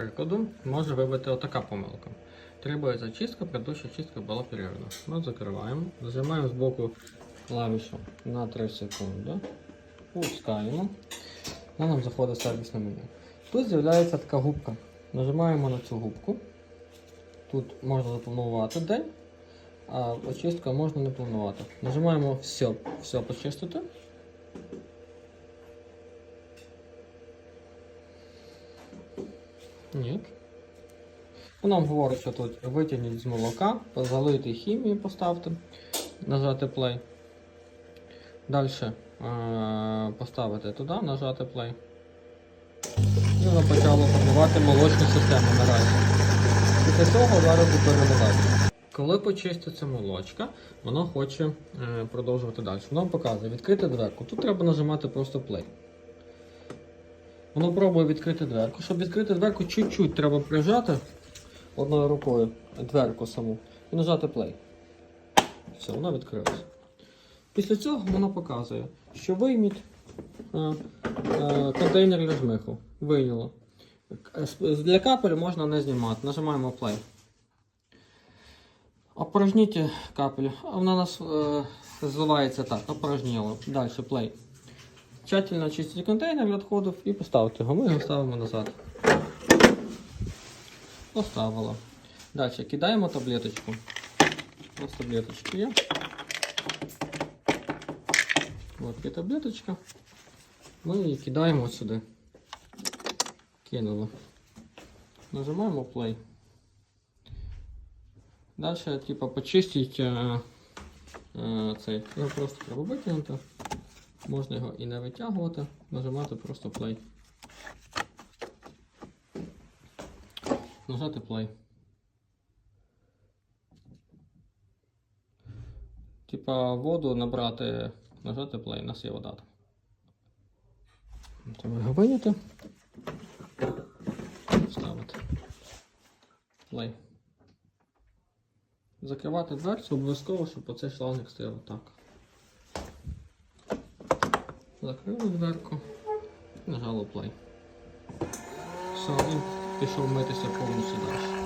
Прикладу може вибити отака помилка. Требується чистка, предыдуща чистка була перервана. Ми закриваємо, зажимаємо з боку клавішу на 3 секунди, пускаємо. Вона нам заходить сервісне меню. Тут з'являється така губка. Нажимаємо на цю губку. Тут можна запланувати день, а очистка можна не планувати. Нажимаємо все, все почистити. Ні. Нам говорить, що тут витягніть з молока, залити хімію, поставте, нажати play. Далі е- поставити туди, нажати play. І воно почало формувати молочну систему наразі. Після цього зараз буде перемивати. Коли почиститься молочка, воно хоче е, продовжувати далі. Воно показує відкрити дверку. Тут треба нажимати просто play. Воно пробує відкрити дверку. Щоб відкрити дверку, чуть-чуть треба прижати одною рукою дверку саму і нажати play. Все, вона відкрилася. Після цього воно показує, що вийміть е, е, контейнер для жмиху. Вийняло. Для капель можна не знімати. Нажимаємо play. Опорожніть капель. Вона у нас е, зливається так, опорожніло. Далі play. Тщательно очистите контейнер від відходів і поставте його. Ми його ставимо назад. Поставила. Далі кидаємо таблеточку. Нас таблеточки є. От є таблеточка. Ми її кидаємо сюди. Кинули. Нажимаємо play. Далі, типа, почистіть е, е, цей. Його просто треба витягнути. Можна його і не витягувати, нажимати просто play. Нажати play. Типа воду набрати, нажати play, у нас є вода. Треба його виняти. Ставити. Play. Закривати дверцю обов'язково, щоб оцей шлангик стояв отак. Закрили дверку, нажали play. Все, він пішов митися повністю далі.